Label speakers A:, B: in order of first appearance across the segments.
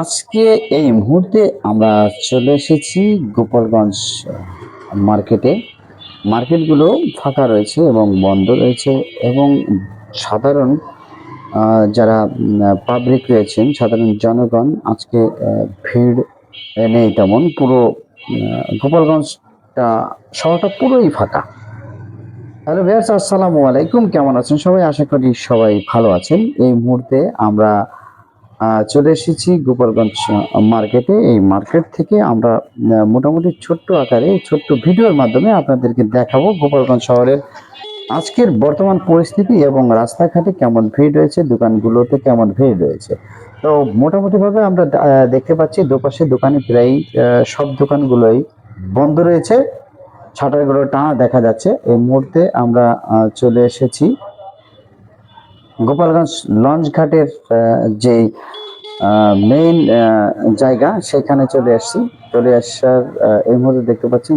A: আজকে এই মুহূর্তে আমরা চলে এসেছি গোপালগঞ্জ মার্কেটে। মার্কেটগুলো ফাঁকা রয়েছে এবং বন্ধ রয়েছে এবং সাধারণ যারা পাবলিক রয়েছেন, সাধারণ জনগণ আজকে ভিড় নেই তেমন। পুরো গোপালগঞ্জটা, শহরটা পুরোই ফাঁকা। হ্যালো ভিয়ার্স আসসালামু আলাইকুম। কেমন আছেন সবাই? আশা করি সবাই ভালো আছেন। এই মুহূর্তে আমরা চলে এসেছি গোপালগঞ্জ মার্কেটে। এই মার্কেট থেকে আমরা মোটামুটি ছোট্ট আকারে, ছোট্ট ভিডিওর মাধ্যমে আপনাদেরকে দেখাবো গোপালগঞ্জ শহরের আজকের বর্তমান পরিস্থিতি এবং রাস্তাঘাটে কেমন ভিড় রয়েছে, দোকানগুলোতে কেমন ভিড় রয়েছে। তো মোটামুটিভাবে আমরা দেখতে পাচ্ছি, দুপাশে দোকানে প্রায় সব দোকানগুলোই বন্ধ রয়েছে। ছাটারগুলো টানা দেখা যাচ্ছে। এই মুহূর্তে আমরা চলে এসেছি গোপালগঞ্জ লঞ্চ ঘাটের আহ, যে মেইন জায়গা সেখানে চলে আসছি। চলে আসার এই মুহূর্তে দেখতে পাচ্ছি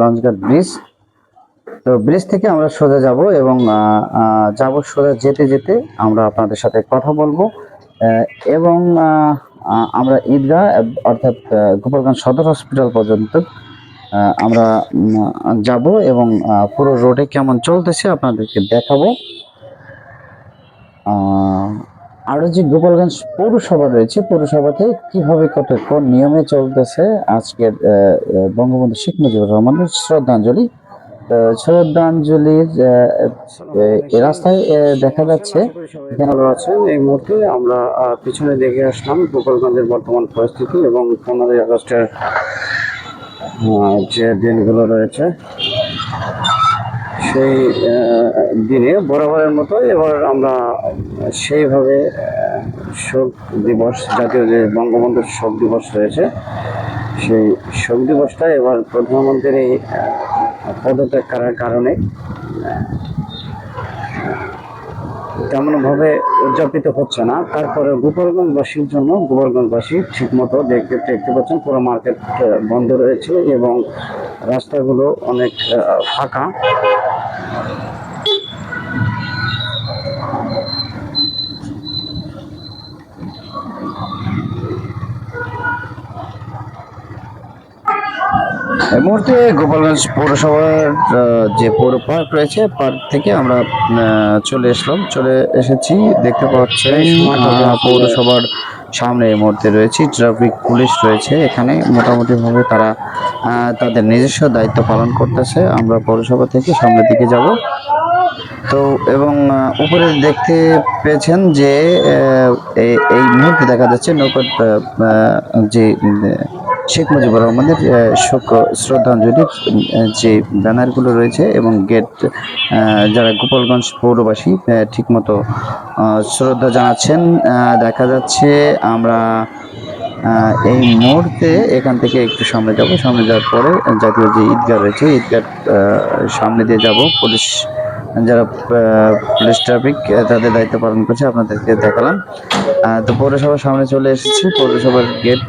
A: লঞ্চ ঘাট ব্রিজ তো ব্রিজ থেকে আমরা সোজা যাব এবং যাব সোজা যেতে যেতে আমরা আপনাদের সাথে কথা বলব। এবং আমরা ঈদগাহ অর্থাৎ গোপালগঞ্জ সদর হসপিটাল পর্যন্ত আমরা যাব এবং পুরো রোডে কেমন চলতেছে আপনাদেরকে দেখাবো। আহ, আরও যে গোপালগঞ্জ পৌরসভা রয়েছে পৌরসভাতে কীভাবে কত কোন নিয়মে চলতেছে আজকের বঙ্গবন্ধু শেখ মুজিবুর রহমানের শ্রদ্ধাঞ্জলি। শ্রদ্ধাঞ্জলির রাস্তায় দেখা যাচ্ছে।
B: ভালো আছেন এই মুহূর্তে আমরা পিছনে দেখে আসলাম গোপালগঞ্জের বর্তমান পরিস্থিতি এবং পনেরোই আগস্টের যে দিনগুলো রয়েছে, সেই দিনে বরাবরের মতো এবার আমরা সেইভাবে শোক দিবস, জাতীয় যে বঙ্গবন্ধুর শোক দিবস রয়েছে, সেই শোক দিবসটা এবার প্রধানমন্ত্রীর এই পদত্যাগ করার কারণে তেমনভাবে উদযাপিত হচ্ছে না। তারপরে গোপালগঞ্জবাসীর জন্য গোপালগঞ্জবাসী ঠিকমতো দেখতে দেখতে পাচ্ছেন, পুরো মার্কেট বন্ধ রয়েছে এবং রাস্তাগুলো অনেক ফাঁকা।
A: এই মুহূর্তে গোপালগঞ্জ পৌরসভার যে পৌর পার্ক রয়েছে পার্ক থেকে আমরা চলে এসলাম চলে এসেছি দেখতে পাচ্ছেন আহ, পৌরসভার সামনে এই মুহূর্তে রয়েছে ট্রাফিক পুলিশ রয়েছে এখানে। মোটামুটিভাবে তারা তাদের নিজস্ব দায়িত্ব পালন করতেছে। আমরা পৌরসভা থেকে সামনের দিকে যাব। তো এবং উপরে দেখতে পেয়েছেন যে এই- মুহূর্তে দেখা যাচ্ছে নৌকা আহ, আহ, যে শেখ মুজিবুর রহমানের শোক শ্রদ্ধাঞ্জলির আহ, যে ব্যানারগুলো রয়েছে এবং গেট যারা গোপালগঞ্জ পৌরবাসী ঠিকমতো শ্রদ্ধা জানাচ্ছেন দেখা যাচ্ছে আমরা এই মুহূর্তে এখান থেকে একটু সামনে যাব। সামনে যাওয়ার পরে জাতীয় যে ঈদগাহ রয়েছে ঈদগাহ সামনে দিয়ে যাব। পুলিশ যারা পুলিশ ট্রাফিক তাদের দায়িত্ব পালন করছে, আপনাদেরকে দেখালাম। তো পৌরসভার সামনে চলে এসেছি। পৌরসভার গেট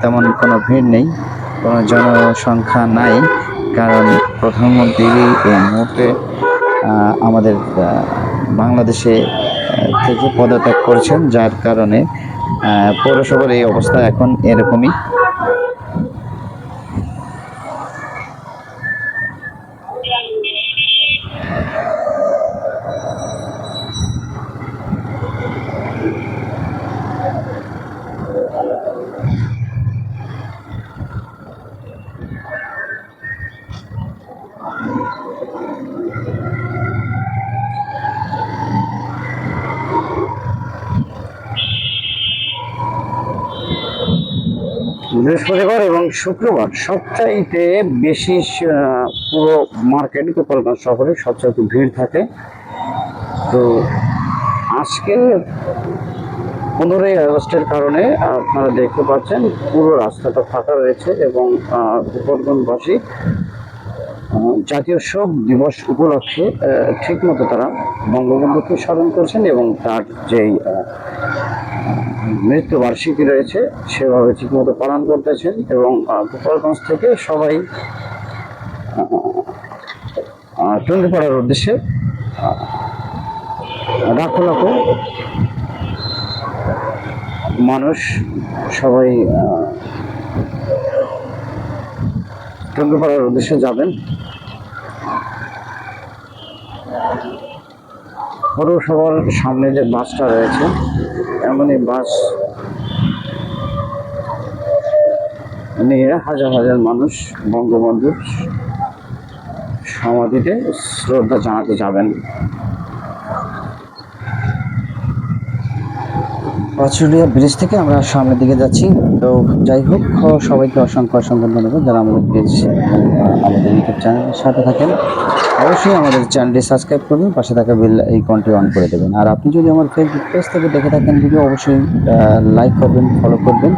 A: তেমন কোনো ভিড় নেই, কোনো জনসংখ্যা নাই, কারণ প্রধানমন্ত্রী এই মুহূর্তে আমাদের বাংলাদেশে থেকে পদত্যাগ করছেন, যার কারণে পৌরসভার এই অবস্থা এখন এরকমই।
B: বৃহস্পতিবার এবং শুক্রবার সবচাইতে বেশি পুরো মার্কেট গোপালগঞ্জ শহরে সবচাইতে ভিড় থাকে। তো আজকে পনেরোই আগস্টের কারণে আপনারা দেখতে পাচ্ছেন, পুরো রাস্তাটা ফাঁকা রয়েছে এবং গোপালগঞ্জবাসী জাতীয় শোক দিবস উপলক্ষে ঠিকমতো তারা বঙ্গবন্ধুকে স্মরণ করছেন এবং তার যেই মৃত্যুবার্ষিকী রয়েছে, সেভাবে ঠিকমতো পালন করতেছেন এবং গোপালগঞ্জ থেকে সবাই টুঙ্গিপাড়ার উদ্দেশ্যে
A: লাখো লাখো মানুষ সবাই টুঙ্গিপাড়ার উদ্দেশ্যে যাবেন। পৌরসভার সামনে যে বাসটা রয়েছে, এমনই বাস নিয়ে হাজার হাজার মানুষ বঙ্গবন্ধুর সমাধিতে শ্রদ্ধা জানাতে যাবেন।
B: পাঁচুলিয়া ব্রিজ থেকে আমরা সামনের দিকে যাচ্ছি। তো যাই হোক, সবাইকে অসংখ্য অসংখ্য ধন্যবাদ যারা আমাদের পেজ আমাদের ইউটিউব চ্যানেলের সাথে থাকেন। অবশ্যই আমাদের চ্যানেলটি সাবস্ক্রাইব করবেন, পাশে থাকা বেল আইকনটি অন করে দেবেন। আর আপনি যদি আমার ফেসবুক পেজ থেকে দেখে থাকেন ভিডিও অবশ্যই লাইক করবেন ফলো করবেন।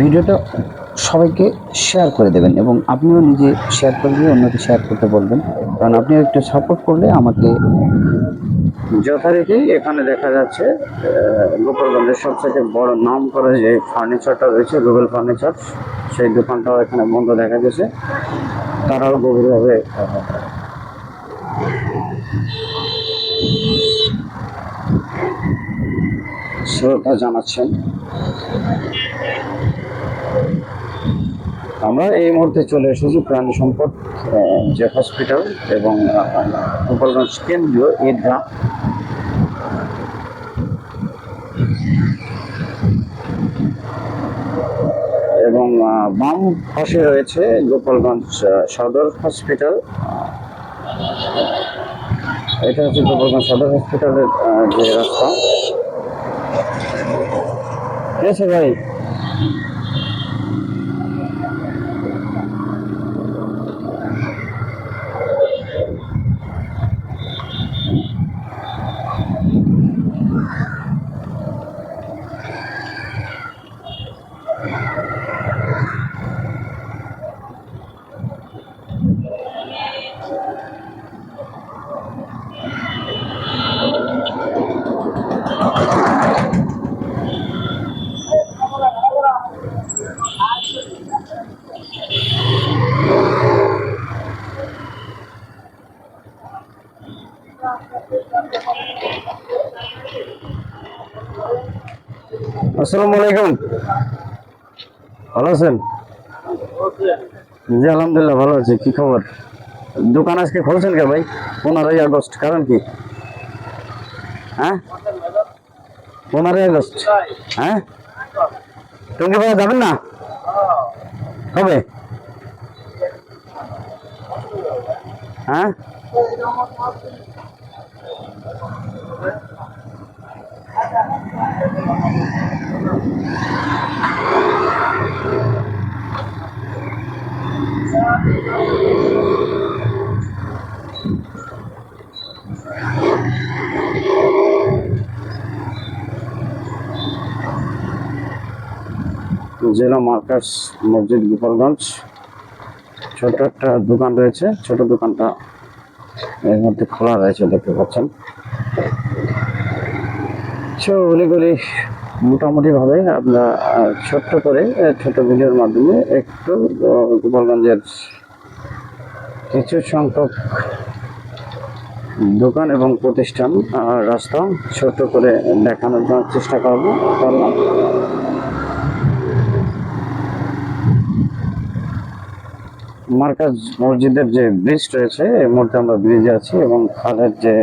B: ভিডিওটা সবাইকে শেয়ার করে দেবেন এবং আপনিও নিজে শেয়ার করে দিয়ে অন্যকে শেয়ার করতে বলবেন। কারণ আপনি একটু সাপোর্ট করলে আমাকে
A: যথারীতি এখানে দেখা যাচ্ছে গোপালগঞ্জের সবথেকে বড় নাম করা যে ফার্নিচারটা রয়েছে রুবেল ফার্নিচার সেই দোকানটাও এখানে বন্ধ দেখা গেছে। তারাও গভীরভাবে শ্রদ্ধা জানাচ্ছেন। আমরা এই মুহূর্তে চলে এসেছি প্রাণী সম্পদ যে হসপিটাল এবং গোপালগঞ্জ কেন্দ্রীয় ঈদগাহ এবং বাম পাশে রয়েছে গোপালগঞ্জ সদর হসপিটাল এটা হচ্ছে গোপালগঞ্জ সদর হসপিটালের যে রাস্তা। ঠিক আছে ভাই আসসালামু আলাইকুম। ভালো আছেন? জি, আলহামদুলিল্লাহ, ভালো আছি। কি খবর? দোকান আজকে খুলছেন কে ভাই? পনেরোই আগস্ট, কারণ কি? হ্যাঁ? পনেরোই আগস্ট হ্যাঁ? টঙ্গি পাড়া যাবেন না? কবে হ্যাঁ? জেলা মার্কাস মসজিদ গোপালগঞ্জ। ছোট একটা দোকান রয়েছে। ছোট দোকানটা এর মধ্যে খোলা রয়েছে, দেখতে পাচ্ছেন। অলিগলি মোটামুটি ভাবে আমরা ছোট্ট করে ছোট ভিডিওর মাধ্যমে একটু গোপালগঞ্জের কিছু সংখ্যক দোকান এবং প্রতিষ্ঠান রাস্তা ছোট করে দেখানোর জন্য চেষ্টা করব, করলাম। মার্কাজ মসজিদের যে ব্রিজ রয়েছে, এই মুহূর্তে আমরা ব্রিজে আছি এবং খালের যে